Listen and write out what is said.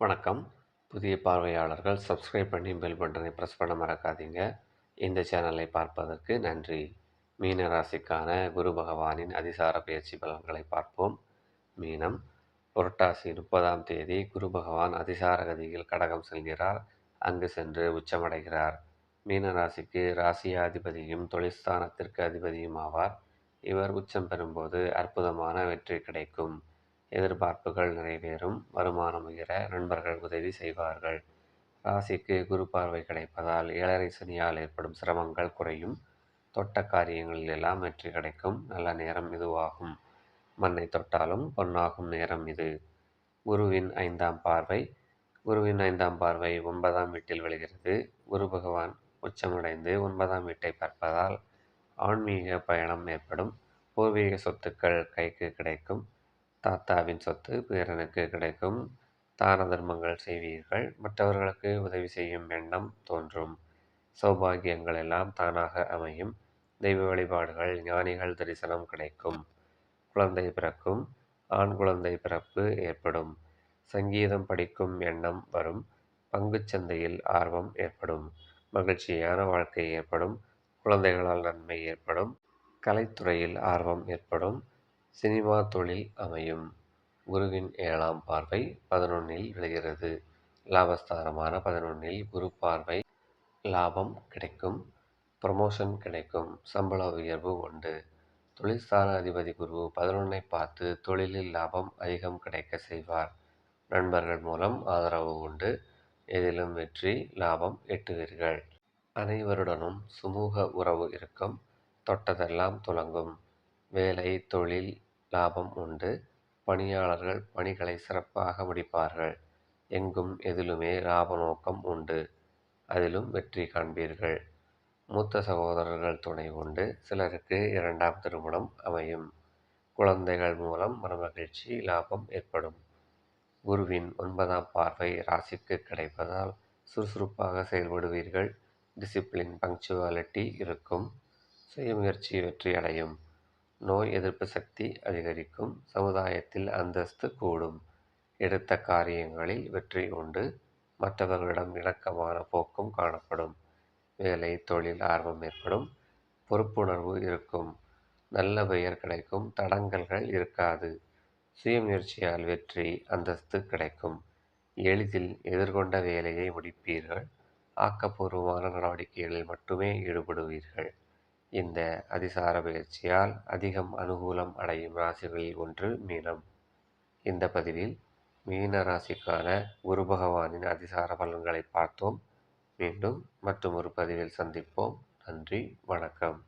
வணக்கம். புதிய பார்வையாளர்கள் சப்ஸ்கிரைப் பண்ணி பெல் பட்டனை ப்ரெஸ் பண்ண மறக்காதீங்க. இந்த சேனலை பார்ப்பதற்கு நன்றி. மீன ராசிக்கான குரு பகவானின் அதிசார பயிற்சி பலன்களை பார்ப்போம். மீனம் புரட்டாசி முப்பதாம் தேதி குரு பகவான் அதிசார கதியில் கடகம் செல்கிறார். அங்கு சென்று உச்சமடைகிறார். மீன ராசிக்கு ராசியாதிபதியும் தொழிற்ஸ்தானத்திற்கு அதிபதியும் ஆவார். இவர் உச்சம் பெறும்போது அற்புதமான வெற்றி கிடைக்கும். எதிர்பார்ப்புகள் நிறைவேறும் வருமானம் உயர நண்பர்கள் உதவி செய்வார்கள். ராசிக்கு குரு பார்வை கிடைப்பதால் ஏழரை சனியால் ஏற்படும் சிரமங்கள் குறையும். தொட்ட காரியங்களில் எல்லாம் வெற்றி கிடைக்கும். நல்ல நேரம் இதுவாகும். மண்ணை தொட்டாலும் பொன்னாகும் நேரம் இது. குருவின் ஐந்தாம் பார்வை. குருவின் ஐந்தாம் பார்வை ஒன்பதாம் வீட்டில் விழுகிறது. குரு பகவான் உச்சமடைந்து ஒன்பதாம் வீட்டை பார்ப்பதால் ஆன்மீக பயணம் ஏற்படும். பூர்வீக சொத்துக்கள் கைக்கு கிடைக்கும். தாத்தாவின் சொத்து பேரனுக்கு கிடைக்கும். தான தர்மங்கள் செய்வீர்கள். மற்றவர்களுக்கு உதவி செய்யும் எண்ணம் தோன்றும். சௌபாகியங்கள் எல்லாம் தானாக அமையும். தெய்வ வழிபாடுகள் ஞானிகள் தரிசனம் கிடைக்கும். குழந்தை பிறக்கும். ஆண் குழந்தை பிறப்பு ஏற்படும். சங்கீதம் படிக்கும் எண்ணம் வரும். பங்குச்சந்தையில் ஆர்வம் ஏற்படும். மகிழ்ச்சியான வாழ்க்கை ஏற்படும். குழந்தைகளால் நன்மை ஏற்படும். கலைத்துறையில் ஆர்வம் ஏற்படும். சினிமா தொழில் அமையும். குருவின் ஏழாம் பார்வை பதினொன்னில் விழுகிறது. லாபஸ்தானமான பதினொன்னில் குரு பார்வை லாபம் கிடைக்கும். ப்ரமோஷன் கிடைக்கும். சம்பள உயர்வு உண்டு. தொழிற்ஸ்தான அதிபதி குரு பதினொன்னை பார்த்து தொழிலில் லாபம் அதிகம் கிடைக்க செய்வார். நண்பர்கள் மூலம் ஆதரவு உண்டு. எதிலும் வெற்றி லாபம் எட்டுவீர்கள். அனைவருடனும் சுமூக உறவு இருக்கும். தொட்டதெல்லாம் துலங்கும் வேலை தொழில் லாபம் உண்டு. பணியாளர்கள் பணிகளை சிறப்பாக முடிப்பார்கள். எங்கும் எதிலுமே லாப நோக்கம் உண்டு. அதிலும் வெற்றி காண்பீர்கள். மூத்த சகோதரர்கள் துணை உண்டு. சிலருக்கு இரண்டாம் திருமணம் அமையும். குழந்தைகள் மூலம் மனமகிழ்ச்சி லாபம் ஏற்படும். குருவின் ஒன்பதாம் பார்வை ராசிக்கு கிடைப்பதால் சுறுசுறுப்பாக செயல்படுவீர்கள். டிசிப்ளின் பங்க்சுவாலிட்டி இருக்கும். சுயமுயற்சி வெற்றி அடையும் நோய் எதிர்ப்பு சக்தி அதிகரிக்கும். சமுதாயத்தில் அந்தஸ்து கூடும். எடுத்த காரியங்களில் வெற்றி உண்டு. மற்றவர்களிடம் இணக்கமான போக்கும் காணப்படும். வேலை தொழில் ஆர்வம் ஏற்படும். பொறுப்புணர்வு இருக்கும். நல்ல பெயர் கிடைக்கும். தடங்கல்கள் இருக்காது. சுயமுயற்சியால் வெற்றி அந்தஸ்து கிடைக்கும். எளிதில் எதிர்கொண்ட வேலையை முடிப்பீர்கள். ஆக்கப்பூர்வமான நடவடிக்கைகளில் மட்டுமே ஈடுபடுவீர்கள். இந்த அதிசார பயிற்சியால் அதிகம் அனுகூலம் அடையும் ராசிகளில் ஒன்று மீனம். இந்த பதிவில் மீன ராசிக்கான குரு பகவானின் அதிசார பலன்களை பார்த்தோம். மீண்டும் மற்றும் ஒரு பதிவில் சந்திப்போம். நன்றி வணக்கம்.